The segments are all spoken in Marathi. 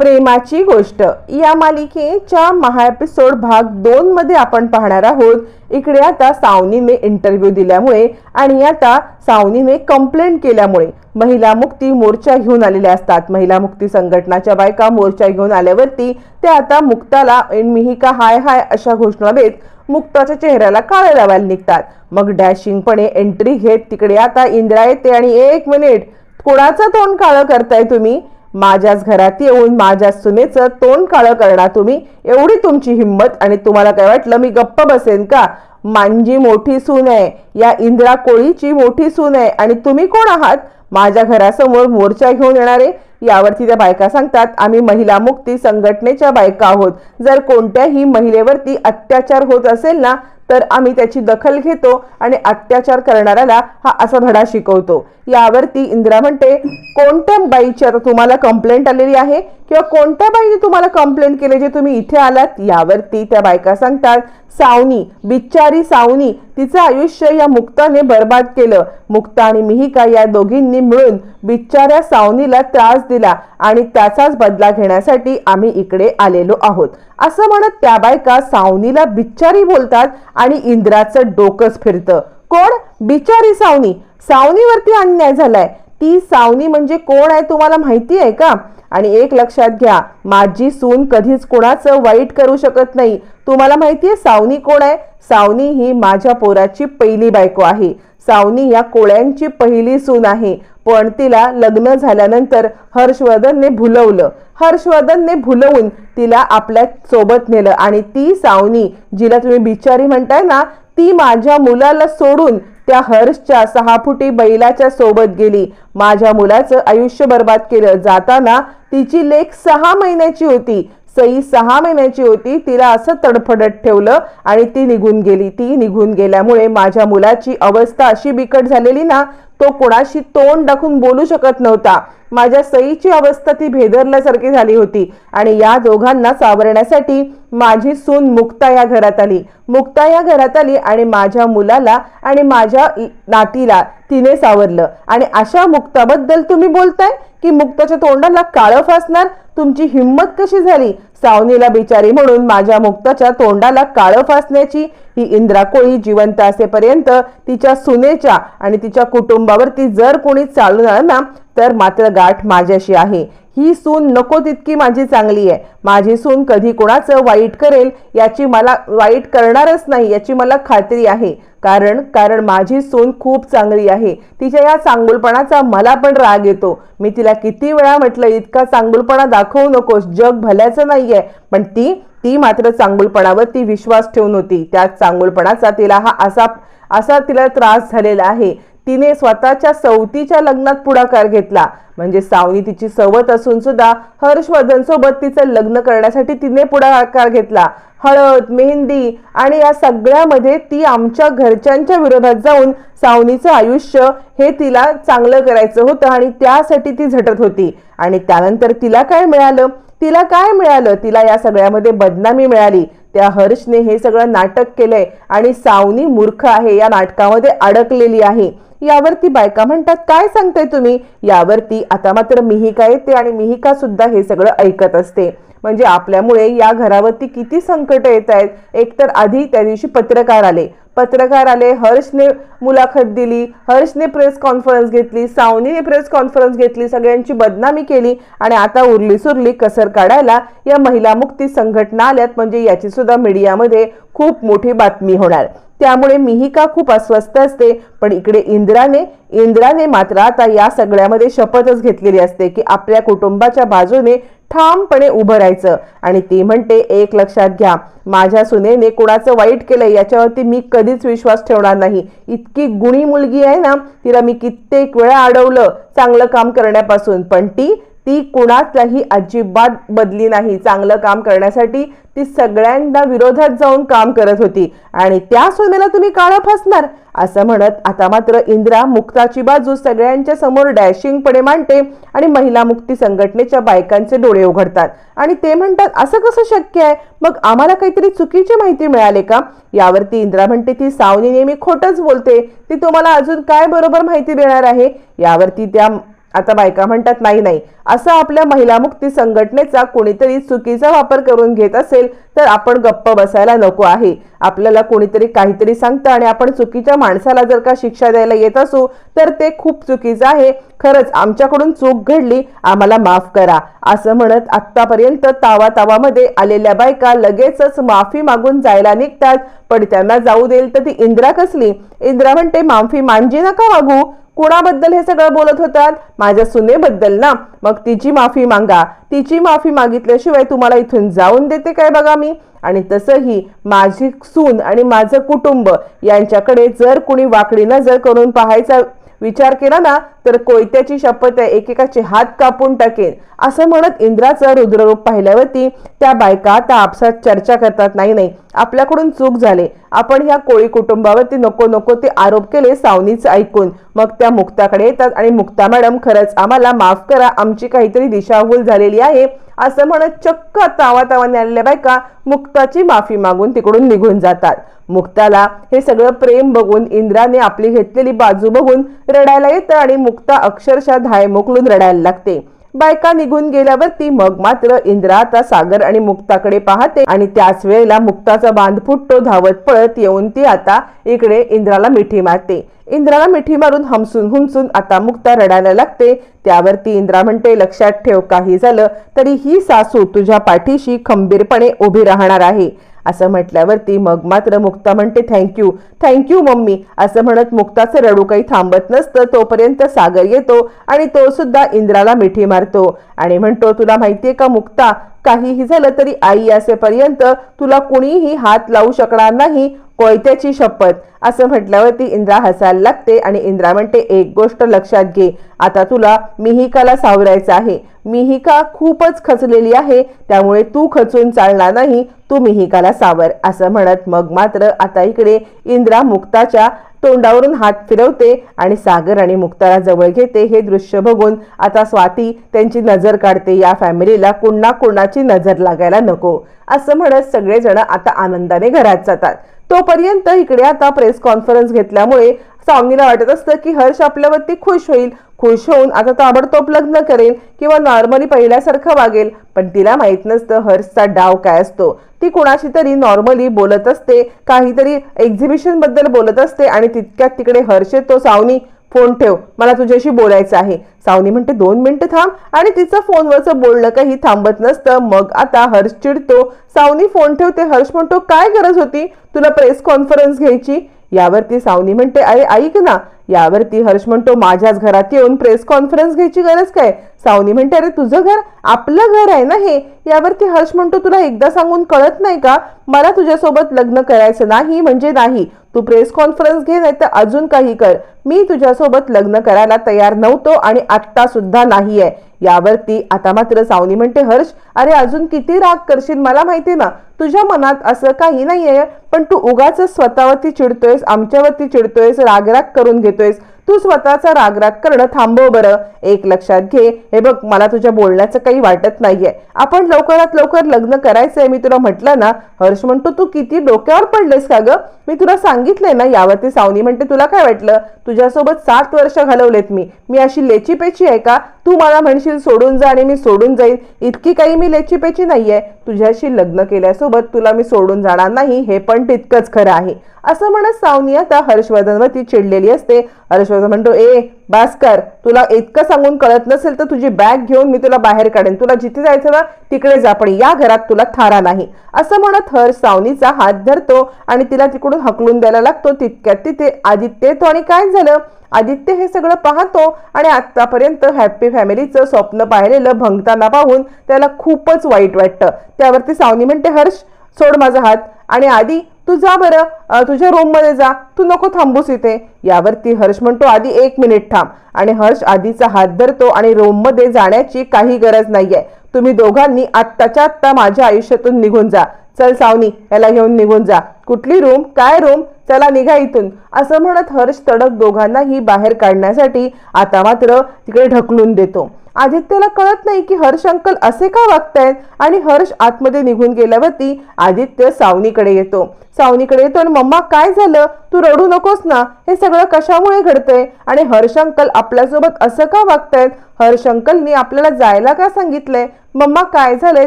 प्रेमाची गोष्ट. या मालिकेच्या महा एपिसोड भाग दोन मध्ये आपण पाहणार आहोत. इकडे आता सावनीने इंटरव्ह्यू दिल्यामुळे आणि आता सावनीने कंप्लेंट केल्यामुळे महिला मुक्ती मोर्चा घेऊन आलेल्या असतात. महिला मुक्ती संघटनाच्या बायका मोर्चा घेऊन आल्यावरती ते आता मुक्ताला मिहिका हाय हाय अशा घोषणा देत मुक्ताच्या चेहऱ्याला काळे लावायला निघतात. मग डॅशिंगपणे एंट्री घेत तिकडे आता इंदिरा येते आणि एक मिनिट कोणाचं तोंड काळं करताय तुम्ही? माझ्याच घरात येऊन माझ्या सुनेचं तोंड काळं करणार तुम्ही. एवढी तुमची हिंमत आणि तुम्हाला काय वाटलं? मी गप्प बसेन का? मांजी मोठी सून आहे. या इंदिरा कोळीची मोठी सून आहे. आणि तुम्ही कोण आहात? माझ्या घरासमोर मोर्चा घेऊन येणारे यावरती त्या बायका सांगतात आम्ही महिला मुक्ती संघटनेच्या बायका आहोत. जर कोणत्याही महिलेवरती अत्याचार होत असेल ना तर आम्ही त्याची दखल घेतो आणि अत्याचार करणाऱ्याला हा असा धडा शिकवतो. यावरती इंदिरा म्हणते कोणत्या बाईची आता तुम्हाला कंप्लेंट आलेली आहे? किंवा कोणत्या बाईने तुम्हाला कंप्लेंट केले जे तुम्ही इथे आलात? यावरती त्या बायका सांगतात सावनी बिचारी सावनी तिचं आयुष्य या मुक्ताने बर्बाद केलं. मुक्ता आणि मिहिका या दोघींनी मिळून बिचाऱ्या सावनीला त्रास दिला आणि त्याचाच बदला घेण्यासाठी आम्ही इकडे आलेलो आहोत. असं म्हणत त्या बायका सावनीला बिचारी बोलतात आणि इंद्राचं डोकंच फिरतं. कोण? बिचारी सावनी. सावनीवरती अन्याय झालाय. ती सावनी म्हणजे कोण आहे तुम्हाला माहिती आहे का? आणि एक लक्षात घ्या माझी सून कधीच कोणाचं वाईट करू शकत नाही. तुम्हाला माहिती आहे सावनी कोण आहे? सावनी ही माझ्या पोराची पहिली बायको आहे. सावनी या कोळ्यांची पहिली सून आहे. पण तिला लग्न झाल्यानंतर हर्षवर्धनने भुलवलं. हर्षवर्धनने भुलवून तिला आपल्यासोबत नेलं. आणि ती सावनी जिला तुम्ही बिचारी म्हणताय ना ती माझ्या मुलाला सोडून त्या हर्षच्या सहा फुटी बैलाच्या सोबत गेली. माझ्या मुलाचं आयुष्य बर्बाद केलं. जाताना तिची लेख सहा महिन्याची होती. सई सहा महिन्याची होती तिला असं तडफडत ठेवलं आणि ती निघून गेली. ती निघून गेल्यामुळे माझ्या मुलाची अवस्था अशी बिकट झालेली ना तो कोणाशी तोंड दाखवून बोलू शकत नव्हता. माझ्या सईची अवस्था ती भेदरल्यासारखी झाली होती आणि या दोघांना सावरण्यासाठी माझी सून मुक्ता या घरात आली. मुक्ता या घरात आली आणि माझ्या मुलाला आणि माझ्या नातीला तिने सावरलं. आणि अशा मुक्ताबद्दल तुम्ही बोलताय की मुक्ताच्या तोंडाला काळं फासणार? तुमची हिंमत कशी झाली? सावनीला बिचारी म्हणून माझ्या मुक्ताच्या तोंडाला काळं फासण्याची ही इंद्रा कोळी जिवंत असेपर्यंत तिच्या सुनेच्या आणि तिच्या कुटुंबावरती जर कोणी चालून आलं ना तर मात्र गाठ माझ्याशी आहे. ही सून नको तितकी माझी चांगली आहे. माझी सून कधी कोणाचं वाईट करेल याची मला वाईट करणारच नाही याची मला खात्री आहे. कारण कारण माझी सून खूप चांगली आहे. तिच्या या चांगुलपणाचा मला पण राग येतो. मी तिला किती वेळा म्हटलं इतका चांगुलपणा दाखवू नकोस जग भल्याचं नाही आहे पण ती ती मात्र चांगुलपणावरती विश्वास ठेवून होती. त्या चांगुलपणाचा तिला हा असा असा तिला त्रास झालेला आहे. तिने स्वतःच्या सवतीच्या लग्नात पुढाकार घेतला. म्हणजे सावनी तिची सवत असून सुद्धा हर्षवर्धन सोबत तिचं लग्न करण्यासाठी तिने पुढाकार घेतला. हळद मेहंदी आणि या सगळ्यामध्ये ती आमच्या घरच्यांच्या विरोधात जाऊन सावनीचं आयुष्य हे तिला चांगलं करायचं होतं आणि त्यासाठी ती झटत होती. आणि त्यानंतर तिला काय मिळालं? तिला काय मिळालं? तिला या सगळ्यामध्ये बदनामी मिळाली. त्या हर्षने हे सगळं नाटक केलंय आणि सावनी मूर्ख आहे या नाटकामध्ये अडकलेली आहे. यावरती बायका म्हणतात काय सांगताय तुम्ही? यावरती आता मात्र मिहिका येते आणि मिहिका सुद्धा हे सगळं ऐकत असते. म्हणजे आपल्यामुळे या घरावरती किती संकट येत आहेत एकतर आधी त्या दिवशी पत्रकार आले. पत्रकार आले हर्षने मुलाखत दिली हर्षने प्रेस कॉन्फरन्स घेतली सावनीने प्रेस कॉन्फरन्स घेतली सगळ्यांची बदनामी केली आणि आता उरली सुरली कसर काढायला या महिला मुक्ती संघटना आल्यात. म्हणजे याची सुद्धा मीडियामध्ये खूप मोठी बातमी होणार. त्यामुळे मिहिका खूप अस्वस्थ असते? पण इकडे इंद्राने इंद्राने मात्र आता या सगळ्यामध्ये शपथच घेतलेली असते की आपल्या कुटुंबाच्या बाजूने ठामपणे उभं राहायचं. आणि ती म्हणते एक लक्षात घ्या माझ्या सुनेने कुणाचं वाईट केलंय याच्यावरती मी कधीच विश्वास ठेवणार नाही. इतकी गुणी मुलगी आहे ना तिला मी कित्येक वेळा अडवलं चांगलं काम करण्यापासून. पण ती ती कुणाचाही अजिबात बदली नाही. चांगलं काम करण्यासाठी ती सगळ्यांना विरोधात जाऊन काम करत होती. आणि त्या सोनेला तुम्ही काळं फसणार? असं म्हणत आता मात्र इंद्रा मुक्ताची बाजू सगळ्यांच्या समोर डॅशिंगपणे मांडते आणि महिला मुक्ती संघटनेच्या बायकांचे डोळे उघडतात. आणि ते म्हणतात असं कसं शक्य आहे? मग आम्हाला काहीतरी चुकीची माहिती मिळाली का? यावरती इंद्रा म्हणते ती सावनी नेहमी खोटच बोलते. ती तुम्हाला अजून काय बरोबर माहिती देणार आहे? यावरती त्या आता बायका म्हणतात नाही नाही. असं आपल्या महिला मुक्ती संघटनेचा कोणीतरी चुकीचा वापर करून घेत असेल तर आपण गप्प बसायला नको आहे. आपल्याला कोणीतरी काहीतरी सांगतं आणि आपण चुकीच्या माणसाला जर का शिक्षा द्यायला येत असू तर ते खूप चुकीचं आहे. खरंच आमच्याकडून चूक घडली आम्हाला माफ करा. असं म्हणत आत्तापर्यंत तावा तावामध्ये आलेल्या बायका लगेचच माफी मागून जायला निघतात. पण त्यांना जाऊ देईल तर ती इंद्रा कसली? इंद्रा म्हणते माफी मांजी नका मागू. कुणाबद्दल हे सगळं बोलत होतात? माझ्या सुनेबद्दल ना? मग तिची माफी मागा. तिची माफी मागितल्याशिवाय तुम्हाला इथून जाऊन देते काय बघा मी? आणि तसंही माझी सून आणि माझं कुटुंब यांच्याकडे जर कुणी वाकडी नजर करून पाहायचा विचार केला ना तर कोयत्याची शपथ आहे एकेकाचे हात कापून टाकेन. असं म्हणत इंद्राचं रुद्ररूप पाहिल्यावरती त्या बायका आता आपसात चर्चा करतात. नाही नाही. आपल्याकडून चूक झाले. आपण ह्या कोळी कुटुंबावरती नको नको ते आरोप केले सावनीचं ऐकून. मग त्या मुक्ताकडे येतात आणि मुक्ता मॅडम खरंच आम्हाला माफ करा आमची काहीतरी दिशाभूल झालेली आहे. असं म्हणत चक्क तावातावाने आलेल्या बायका मुक्ताची माफी मागून तिकडून निघून जातात. मुक्ताला हे सगळं प्रेम बघून इंद्राने आपली घेतलेली बाजू बघून रडायला येतं आणि मुक्ता अक्षरशः धाय मोकलून रडायला लागते. बायका निघून गेल्यावरती मग मात्र इंद्रा आता सागर आणि मुक्ताकडे पाहते आणि त्याच वेळेला मुक्ताचा बांध फुटतो धावत पळत येऊन ती आता इकडे इंद्राला मिठी मारते. इंद्राला मिठी मारून हमसून हुमसून आता मुक्ता रडायला लागते. त्यावरती इंद्रा म्हणते लक्षात ठेव काही झालं तरी ही सासू तुझ्या पाठीशी खंबीरपणे उभी राहणार आहे. असं म्हटल्यावरती मग मात्र मुक्ता म्हणते थँक्यू थँक्यू मम्मी. असं म्हणत मुक्ताचं रडू काही थांबत नसतं. तोपर्यंत सागर येतो आणि तो सुद्धा इंद्राला मिठी मारतो. आणि म्हणतो तुला माहितीये का मुक्ता काहीही झालं तरी आई असेपर्यंत तुला कुणीही हात लावू शकणार नाही कोयत्याची शपथ. असं म्हटल्यावरती इंद्रा हसायला लागते आणि इंद्रा म्हणते एक गोष्ट लक्षात घे आता तुला मिहिकाला सावरायचं आहे. मिहिका खूपच खचलेली आहे त्यामुळे तू खचून चालणार नाही तू मिहिकाला सावर. असं म्हणत मग मात्र आता इकडे इंद्रा मुक्ताच्या तोंडावरून हात फिरवते आणि सागर आणि मुक्ताला जवळ घेते. हे दृश्य बघून आता स्वाती त्यांची नजर काढते. या फॅमिलीला कुणा कुणाची नजर लागायला नको. असं म्हणत सगळेजण आता आनंदाने घरात जातात. तोपर्यंत इकडे आता प्रेस कॉन्फरन्स घेतल्यामुळे सावनीला वाटत असतं की हर्ष आपल्यावरती खुश होईल. खुश होऊन आता ताबडतोब लग्न करेल किंवा नॉर्मली पहिल्यासारखं वागेल. पण तिला माहीत नसतं हर्षचा डाव काय असतो. ती कुणाशी तरी नॉर्मली बोलत असते. काहीतरी एक्झिबिशनबद्दल बोलत असते आणि तितक्यात तिकडे हर्ष येतो सावनी फोन ठेव. मला तुझ्याशी बोलायचं आहे. सावनी म्हणते दोन मिनिटं थांब. आणि तिचं फोनवरचं बोलणं काही थांबत नसतं. मग आता हर्ष चिडतो. सावनी फोन ठेवते हर्ष म्हणतो काय गरज होती? तुला प्रेस कॉन्फरन्स घ्यायची? यावरती सावनी म्हणते अरे ऐक ना. यावरती हर्ष म्हणतो माझ्याच घरात येऊन प्रेस कॉन्फरन्स घ्यायची गरज काय? सावनी म्हणते अरे तुझं घर आपलं घर आहे ना हे? यावरती हर्ष म्हणतो तुला एकदा सांगून कळत नाही का? मला तुझ्यासोबत लग्न करायचं नाही म्हणजे नाही. तू प्रेस कॉन्फरन्स घे नाही तर अजून काही कर. मी तुझ्यासोबत लग्न करायला तयार नव्हतो आणि आत्ता सुद्धा नाही आहे यावरती आता मात्र सावनी म्हणते हर्ष अरे अजून किती राग करशील? मला माहिती ना तुझ्या मनात असं काही नाहीये पण तू उगाच स्वतःवरती चिडतोयस आमच्यावरती चिडतोयस रागराग करून घेतोयस. तू स्वतःचा रागराग करणं थांबव बरं. एक लक्षात घे. हे बघ मला तुझ्या बोलण्याचं काही वाटत नाहीये. आपण लवकरात लवकर लग्न करायचंय मी तुला म्हटलं ना. हर्ष म्हणतो तू किती डोक्यावर पडलेस का ग? मी तुला सांगितलंय ना यावरती सावनी म्हणते तुला काय वाटलं? तुझ्यासोबत सात वर्ष घालवलेत मी. मी अशी लेची पेची आहे का? तू मला म्हणशील सोडून जा आणि मी सोडून जाईल इतकी काही मी लेची पेची नाहीये. तुझ्याशी लग्न केल्यासोबत तुला मी सोडून जाणार नाही हे पण तितकंच खरं आहे. असं म्हणत सावनी आता हर्षवर्धनवरती चिडलेली असते. हर्षवर्धन म्हणतो ए भास्कर तुला इतकं सांगून कळत नसेल तर तुझी बॅग घेऊन मी तुला बाहेर काढेन. तुला जिथे जायचं ना तिकडे जा पण या घरात तुला थारा नाही. असं म्हणत हर्ष सावनीचा हात धरतो आणि तिला तिकडून हकलून द्यायला लागतो. तितक्यात तिथे आदित्य येतो आणि काय झालं? आदित्य हे सगळं पाहतो आणि आतापर्यंत हॅप्पी फॅमिलीचं स्वप्न पाहिलेलं भंगताना पाहून त्याला खूपच वाईट वाटतं. त्यावरती सावनी म्हणते हर्ष सोड माझा हात. आणि आधी तू जा बरं तुझ्या रूममध्ये जा. तू नको थांबूस इथे. यावरती हर्ष म्हणतो आधी एक मिनिट थांब. आणि हर्ष आधीचा हात धरतो आणि रूममध्ये जाण्याची काही गरज नाहीये. तुम्ही दोघांनी आत्ताच्या आत्ता माझ्या आयुष्यातून निघून जा. चल सावनी याला घेऊन निघून जा. कुठली रूम काय रूम चला निघा इथून. असं म्हणत हर्ष तडक दोघांनाही बाहेर काढण्यासाठी आता मात्र तिकडे ढकलून देतो. आदित्यला कळत नाही की हर्ष अंकल असे का वागतायत आणि हर्ष आतमध्ये निघून गेल्यावरती आदित्य सावनीकडे येतो. सावनीकडे येतो आणि मम्मा काय झालं? तू रडू नकोस ना. हे सगळं कशामुळे घडतंय? आणि हर्ष अंकल आपल्यासोबत असं का वागतायत? हर्ष अंकलनी आपल्याला जायला का सांगितलंय? मम्मा काय झालंय?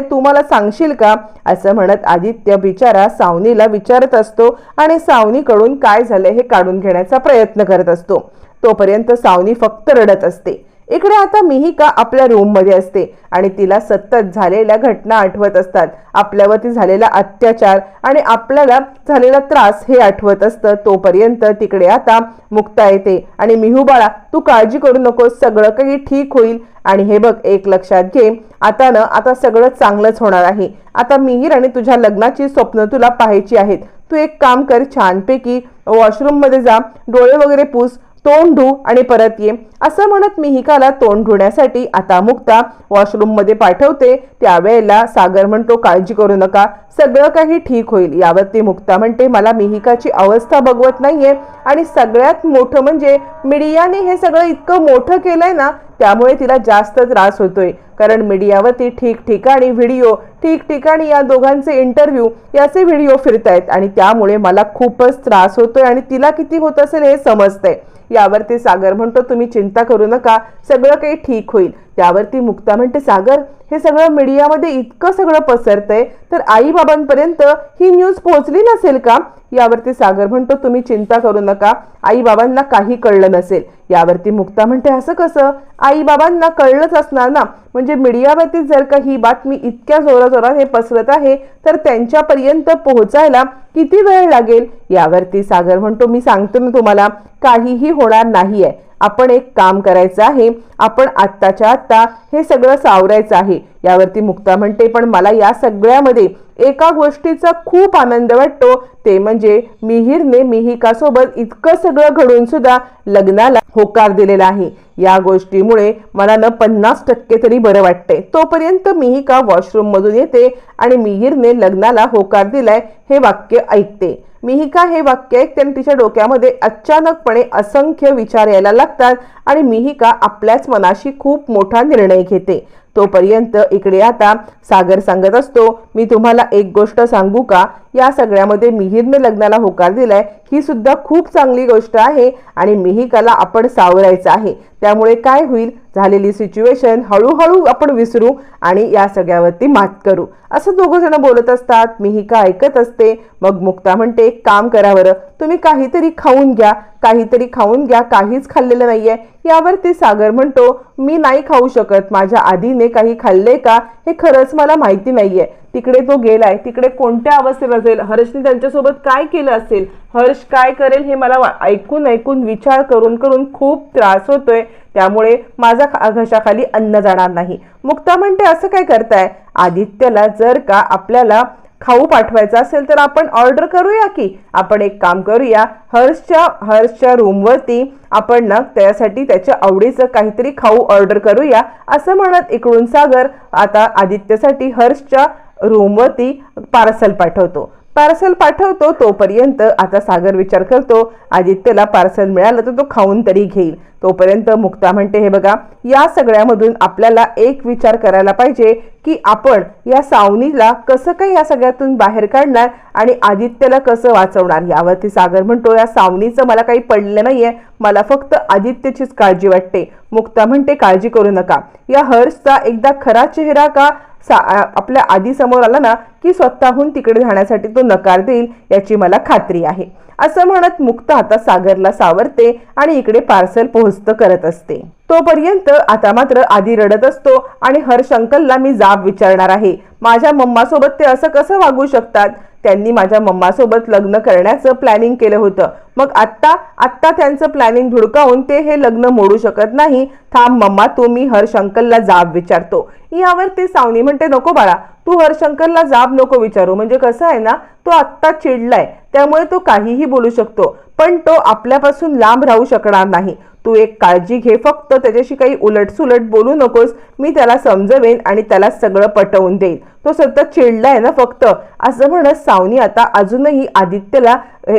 तू मला सांगशील का? असं म्हणत आदित्य बिचारा सावनीला विचारत असतो आणि सावनीकडून काय झालंय हे काढून घेण्याचा प्रयत्न करत असतो. तोपर्यंत सावनी फक्त रडत असते. इकडे आता मिहिका आपल्या रूममध्ये असते आणि तिला सतत झालेल्या घटना आठवत असतात. आपल्यावरती झालेला अत्याचार आणि आपल्याला झालेला त्रास हे आठवत असतं. तोपर्यंत तिकडे आता मुक्ता येते आणि मिहू बाळा तू काळजी करू नकोस सगळं काही ठीक होईल. आणि हे बघ एक लक्षात घे आता ना आता सगळं चांगलंच होणार आहे. आता मिहीर आणि तुझ्या लग्नाची स्वप्न तुला पाहायची आहेत. तू एक काम कर छानपैकी वॉशरूममध्ये जा डोळे वगैरे पूस तोंड धु आणि परत ये. असं म्हणत मिहिकाला तोंड धुण्यासाठी आता मुक्ता वॉशरूममध्ये पाठवते. त्यावेळेला सागर म्हणतो काळजी करू नका. सगळं काही ठीक होईल. यावरती मुक्ता म्हणते मला मिहिकाची अवस्था बघवत नाहीये आणि सगळ्यात मोठं म्हणजे मीडियाने हे सगळं इतकं मोठं केलंय ना त्यामुळे तिला जास्त त्रास होतोय. कारण मीडियावरती ठिकठिकाणी व्हिडिओ ठिकठिकाणी या दोघांचे इंटरव्ह्यू याचे व्हिडिओ फिरतायत आणि त्यामुळे मला खूपच त्रास होतोय आणि तिला किती होत असेल हे समजतंय. यावरती सागर म्हणतो तुम्ही चिंता करू नका. सगळं काही ठीक होईल. त्यावरती मुक्ता म्हणते सागर हे सगळं मीडियामध्ये इतकं सगळं पसरतंय तर आईबाबांपर्यंत ही न्यूज पोहोचली नसेल का? यावरती सागर म्हणतो तुम्ही चिंता करू नका आईबाबांना काही कळलं नसेल. यावरती मुक्ता म्हणते असं कसं? आईबाबांना कळलंच असणार ना? म्हणजे मीडियावरती जर का ही बातमी इतक्या जोराजोरात हे पसरत आहे तर त्यांच्यापर्यंत पोहोचायला किती वेळ लागेल? यावरती सागर म्हणतो मी सांगतो ना तुम्हाला काहीही होणार नाही आहे आपण एक काम करायचं आहे आपण आत्ताच्या आत्ता हे सगळं सावरायचं आहे. यावरती मुक्ता म्हणते पण मला या सगळ्यामध्ये एका गोष्टीचा खूप आनंद वाटतो. ते म्हणजे मिहिरने मिहिकासोबत इतकं सगळं घडून सुद्धा लग्नाला होकार दिलेला आहे. या गोष्टीमुळे मला पन्नास टक्के तरी बरं वाटते तोपर्यंत मीही का वॉशरूममधून येते आणि मिहिरने लग्नाला होकार दिलाय हे वाक्य ऐकते. मिहिका हे वाक्य ऐकते आणि तिच्या डोक्यामध्ये अचानकपणे असंख्य विचार यायला लागतात आणि मिहिका आपल्याच मनाशी खूप मोठा निर्णय घेते. तोपर्यंत इकडे आता सागर सांगत असतो मी तुम्हाला एक गोष्ट सांगू का? या सगळ्यामध्ये मिहिरने लग्नाला होकार दिलाय ही सुद्धा खूप चांगली गोष्ट आहे आणि मिहिकाला आपण सावरायचं आहे. त्यामुळे काय होईल? झालेली सिच्युएशन हळूहळू आपण विसरू आणि या सगळ्यावरती मात करू. असं दोघं जण बोलत असतात मिहिका ऐकत असते मग मुक्ता म्हणते एक काम करा बरं तुम्ही काहीतरी खाऊन घ्या काहीतरी खाऊन घ्या काहीच खाल्लेलं नाहीये. यावरती सागर म्हणतो मी नाही खाऊ शकत माझ्या आधीने काही खाल्ले का? हे खरंच मला माहिती नाहीये. तिकडे तो गेलाय तिकडे कोणत्या अवस्थेत असेल हर्षने त्यांच्यासोबत काय केलं असेल हर्ष काय करेल हे मला ऐकून ऐकून विचार करून करून खूप त्रास होतोय. त्यामुळे माझा घशाखाली अन्न जाणार नाही. मुक्ता म्हणते असं काय करताय? आदित्यला जर का आपल्याला खाऊ पाठवायचा असेल तर आपण ऑर्डर करूया की? आपण एक काम करूया हर्षच्या हर्षच्या रूमवरती आपण ना त्यासाठी त्याच्या आवडीचं काहीतरी खाऊ ऑर्डर करूया असं म्हणत इकडून सागर आता आदित्यसाठी हर्षच्या रूमवरती पार्सल पाठवतो. पार्सल पाठवतो तोपर्यंत आता सागर विचार करतो आदित्यला पार्सल मिळालं तर तो खाऊन तरी घेईल. तोपर्यंत मुक्ता म्हणते हे बघा या सगळ्यामधून आपल्याला एक विचार करायला पाहिजे की आपण या सावनीला कसं काय या सगळ्यातून बाहेर काढणार आणि आदित्यला कसं वाचवणार? यावरती सागर म्हणतो या सावनीचं मला काही पडलं नाहीये. मला फक्त आदित्यचीच काळजी वाटते. मुक्ता म्हणते काळजी करू नका. या हर्षचा एकदा खरा चेहरा का सा आपल्या आधी समोर आला ना की स्वतःहून तिकडे जाण्यासाठी तो नकार देईल याची मला खात्री आहे. असं म्हणत मुक्त आता सागरला सावरते आणि इकडे पार्सल पोहोचतं करत असते. तोपर्यंत आता मात्र आधी रडत असतो आणि हर्ष अंकलला मी जाब विचारणार आहे. माझ्या मम्मासोबत ते असं कसं वागू शकतात? त्यांनी माझ्या मम्मासोबत लग्न करण्याचं प्लॅनिंग केलं होतं. मग आत्ता आत्ता त्यांचं प्लॅनिंग धुडकावून ते हे लग्न मोडू शकत नाही. थांब मम्मा तू मी हर्ष अंकलला जाब विचारतो. यावर ती सावनी म्हणते नको बाळा तू हर्षंकरला जाब नको विचारू. म्हणजे कसं आहे ना तो आत्ता चिडलाय. त्यामुळे तो काहीही बोलू शकतो. पण तो आपल्यापासून लांब राहू शकणार नाही. तू एक काळजी घे फक्त त्याच्याशी काही उलटसुलट बोलू नकोस. मी त्याला समजवेन आणि त्याला सगळं पटवून देईन. तो सतत चिडलाय ना फक्त. असं म्हणत सावनी आता अजूनही आदित्यला हे,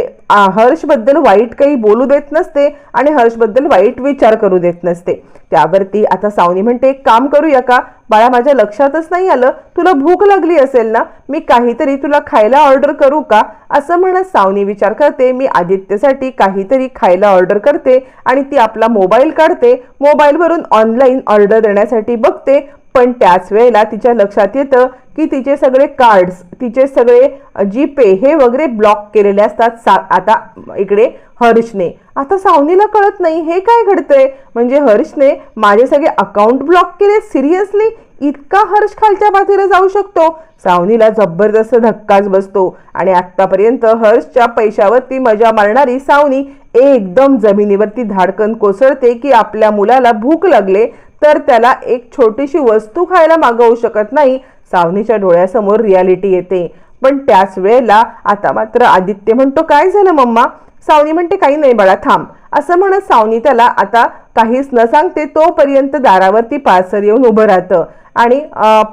हर्षबद्दल वाईट काही बोलू देत नसते आणि हर्षबद्दल वाईट विचार करू देत नसते. त्यावरती आता सावनी म्हणते एक काम करूया का? बाळा माझ्या लक्षातच नाही आलं. तुला भूक लागली असेल ना? मी काहीतरी तुला खायला ऑर्डर करू का? असं म्हणत सावनी विचार करते मी आदित्यसाठी काहीतरी खायला ऑर्डर करते आणि ती आपला मोबाईल काढते. मोबाईलवरून ऑनलाईन ऑर्डर देण्यासाठी बघते. पण त्याच वेळेला तिच्या लक्षात येतं की तिचे सगळे कार्ड्स तिचे सगळे जी पे हे वगैरे ब्लॉक केलेले असतात सा आता इकडे हर्षने. आता सावनीला कळत नाही हे काय घडतंय? म्हणजे हर्षने माझे सगळे अकाउंट ब्लॉक केले सिरियसली? इतका हर्ष खालच्या पाथीला जाऊ शकतो? सावनीला जबरदस्त धक्काच बसतो. आणि आत्तापर्यंत हर्षच्या पैशावरती मजा मारणारी सावनी एकदम जमिनीवरती धाडकन कोसळते की आपल्या मुलाला भूक लागले तर त्याला एक छोटीशी वस्तू खायला मागवू शकत नाही. सावनीच्या डोळ्यासमोर रियालिटी येते. पण त्याच वेळेला आता मात्र आदित्य म्हणतो काय झालं मम्मा? सावनी म्हणते काही नाही बाळा थांब. असं म्हणत सावनी त्याला आता काहीच न सांगते तोपर्यंत दारावरती पार्सल येऊन उभं राहतं. आणि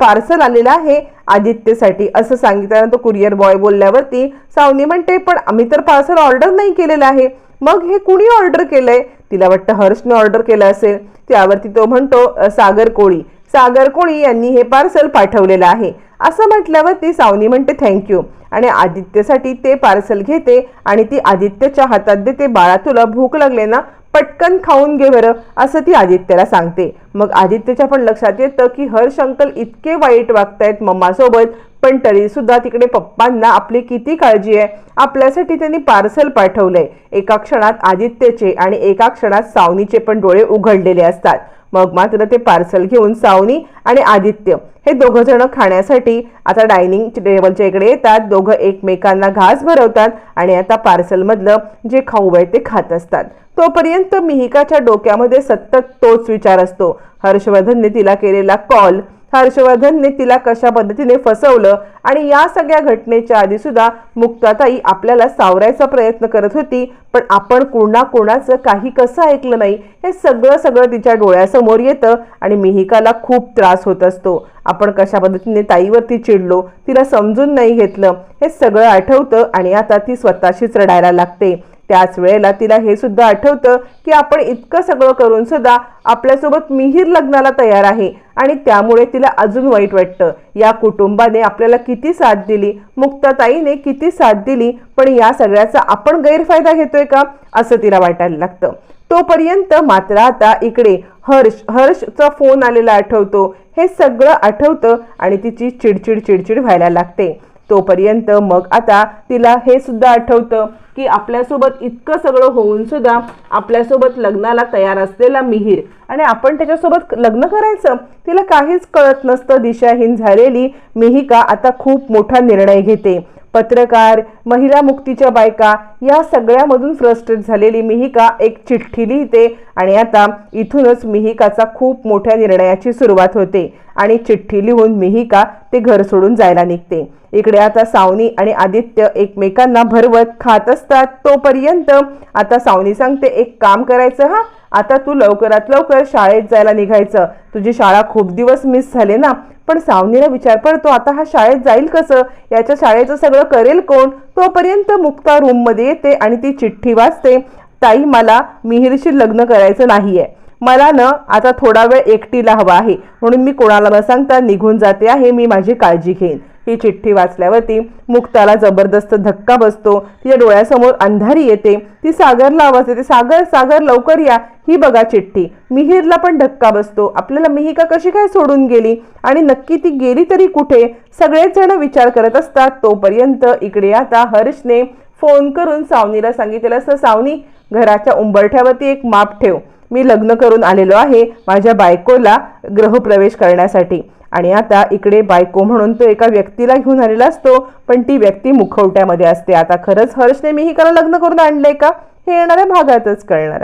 पार्सल आलेलं आहे आदित्यसाठी असं सांगितल्यानंतर तो कुरिअर बॉय बोलल्यावरती सावनी म्हणते पण आम्ही तर पार्सल ऑर्डर नाही केलेलं आहे. मग हे कुणी ऑर्डर केलंय? तिला वाटतं हर्षने ऑर्डर केलं असेल. त्यावरती तो म्हणतो सागर कोळी. सागर कोळी यांनी हे पार्सल पाठवलेलं आहे. असं म्हटल्यावर ती सावनी म्हणते थँक्यू आणि आदित्यसाठी ते पार्सल घेते आणि ती आदित्यच्या हातात देते बाळा तुला भूक लागले ना पटकन खाऊन घे बरं असं ती आदित्यला सांगते. मग आदित्यच्या पण लक्षात येतं की हर्ष अंकल इतके वाईट वागतायत मम्मासोबत पण तरी सुद्धा तिकडे पप्पांना आपली किती काळजी आहे आपल्यासाठी त्यांनी पार्सल पाठवलंय. एका क्षणात आदित्यचे आणि एका क्षणात सावनीचे पण डोळे उघडलेले असतात. मग मात्र ते पार्सल घेऊन सावनी आणि आदित्य हे दोघं जण खाण्यासाठी आता डायनिंग टेबलच्या इकडे येतात. दोघं एकमेकांना घास भरवतात आणि आता पार्सलमधलं जे खाऊ आहे ते खात असतात. तोपर्यंत मिहिकाच्या डोक्यामध्ये सतत तोच विचार असतो. हर्षवर्धनने तिला केलेला कॉल हर्षवर्धनने तिला कशा पद्धतीने फसवलं आणि या सगळ्या घटनेच्या आधी सुद्धा मुक्ताताई आपल्याला सावरायचा प्रयत्न करत होती पण आपण कोणा कोणाचं काही कसं ऐकलं नाही हे सगळं सगळं तिच्या डोळ्यासमोर येतं आणि मिहिकाला खूप त्रास होत असतो. आपण कशा पद्धतीने ताईवरती चिडलो तिला समजून नाही घेतलं हे सगळं आठवतं आणि आता ती स्वतःशीच रडायला लागते. त्याच वेळेला तिला हे सुद्धा आठवतं की आपण इतकं सगळं करून सुद्धा आपल्यासोबत मिहीर लग्नाला तयार आहे आणि त्यामुळे तिला अजून वाईट वाटतं. या कुटुंबाने आपल्याला किती साथ दिली? मुक्ताताईने किती साथ दिली? पण या सगळ्याचा आपण गैरफायदा घेतोय का? असं तिला वाटायला लागतं. तोपर्यंत मात्र आता इकडे हर्ष हर्षचा फोन आलेला आठवतो. हे सगळं आठवतं आणि तिची चिडचिड चिडचिड व्हायला लागते. तोपर्यंत मग आता तिला हे सुद्धा आठवतं. की आपल्यासोबत इतकं सगळं होऊन सुद्धा आपल्यासोबत लग्नाला तयार असलेला मिहीर. आणि आपण त्याच्यासोबत लग्न करायचं तिला काहीच कळत नसतं. दिशाहीन झालेली मिहिका आता खूप मोठा निर्णय घेते. पत्रकार महिला मुक्तीच्या बायका या सगळ्यामधून फ्रस्ट्रेट झालेली मिहिका एक चिठ्ठी लिहिते आणि आता इथूनच मिहिकाचा खूप मोठ्या निर्णयाची सुरुवात होते आणि चिठ्ठी लिहून मिहिका ते घर सोडून जायला निघते. इकडे आता सावनी आणि आदित्य एकमेकांना भरवत खात असतात. तोपर्यंत आता सावनी सांगते एक काम करायचं हा? आता तू लवकरात लवकर शाळेत जायला निघायचं. तुझी शाळा खूप दिवस मिस झाले ना? पण सावनीला विचार पडतो आता हा शाळेत जाईल कसं? याच्या शाळेचं सगळं करेल कोण? तोपर्यंत मुक्ता रूममध्ये येते आणि ती चिठ्ठी वाचते ताई मला मिहिरशी लग्न करायचं नाही आहे मला न आता थोडा वेळ एकटीला हवा आहे. म्हणून मी कोणाला न सांगता निघून जाते आहे मी माझी काळजी घेईन. ही चिठ्ठी वाचल्यावरती मुक्ताला जबरदस्त धक्का बसतो. तिच्या डोळ्यासमोर अंधारी येते. ती सागरला आवाज येते सागर सागर लवकर या. ही बघा चिठ्ठी. मिहीरला पण धक्का बसतो. आपल्याला मिहिका कशी काय सोडून गेली? आणि नक्की ती गेली तरी कुठे? सगळेच जण विचार करत असतात. तोपर्यंत इकडे आता हर्षने फोन करून सावनीला सांगितलेलं असतं सावनी घराच्या उंबरठ्यावरती एक माप ठेव. मी लग्न करून आलेलो आहे माझ्या बायकोला गृहप्रवेश करण्यासाठी. आणि आता इकडे बायको म्हणून तो एका व्यक्तीला घेऊन आलेला असतो पण ती व्यक्ती मुखवट्यामध्ये असते. आता खरंच हर्षने करा लग्न करून आणलंय का? हे येणाऱ्या भागातच कळणार